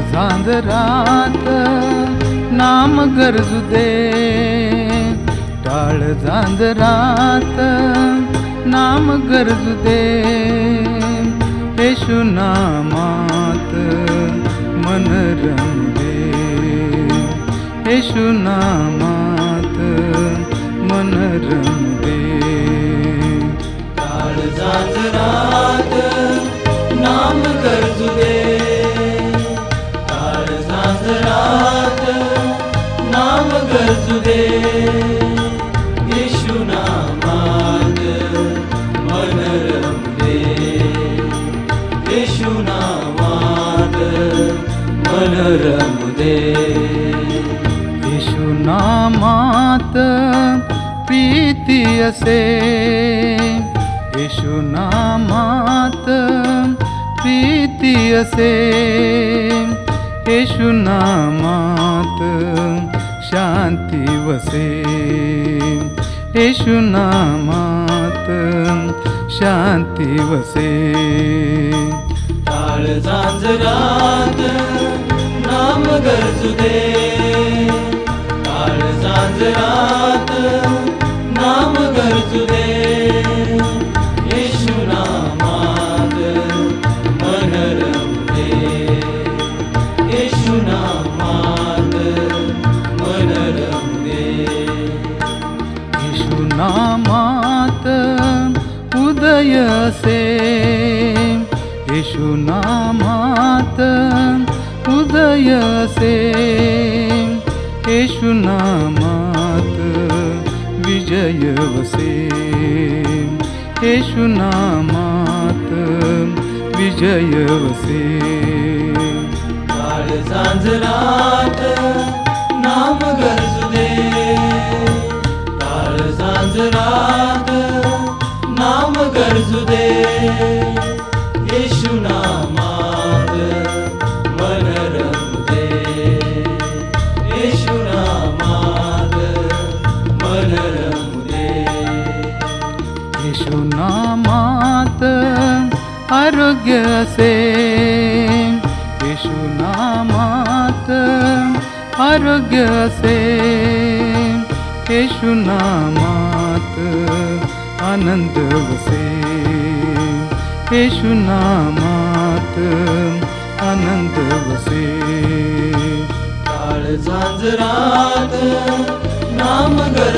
झांजरात नाम गरजू दे. टाळ झांजरात नाम गरजू दे. येशू नामात मन रमू दे. येशू नामात मन रमू दे. टाळ झांजरात नाम गरजू दे. गरजू दे येशू नामात मन रमू येशू नामात मन रमू दे येशू नामात प्रीती असे। येशू नामात प्रीती असे। येशू नामात शांती वसे। येशू नामात शांती वसे। काळ झांजरात नाम गरजू दे। असे से। येशू नामात उदय से। येशू नामात विजय वसे। येशू नामात विजय वसे। काळ सांजरात नाम शुनामत् आरोग्य से आरोग्यसे। मत् आरोग्य से एनामत् अनन्त वसे एषु ना अनन्त वसेळराज नामगर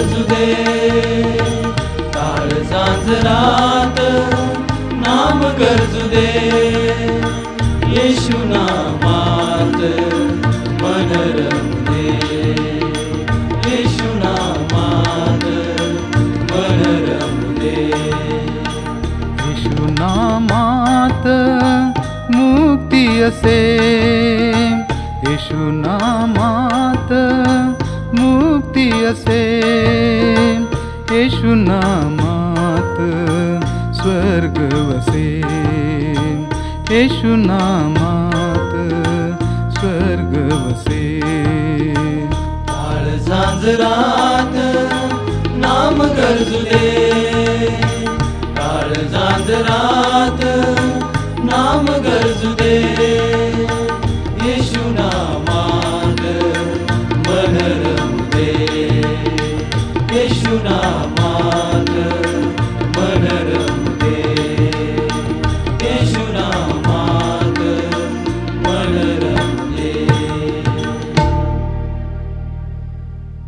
झांजरात नाम गरजू दे. येशू नामात मन रमू दे. येशू नामात मन रमू दे. येशू नामात मुक्ती असे. येशू नामात मुक्ती असे. येशू नामात स्वर्ग वसे येशु नामात स्वर्ग वसे झांजरात नाम गरजू दे. टाळ झांजरात नाम गरजू दे.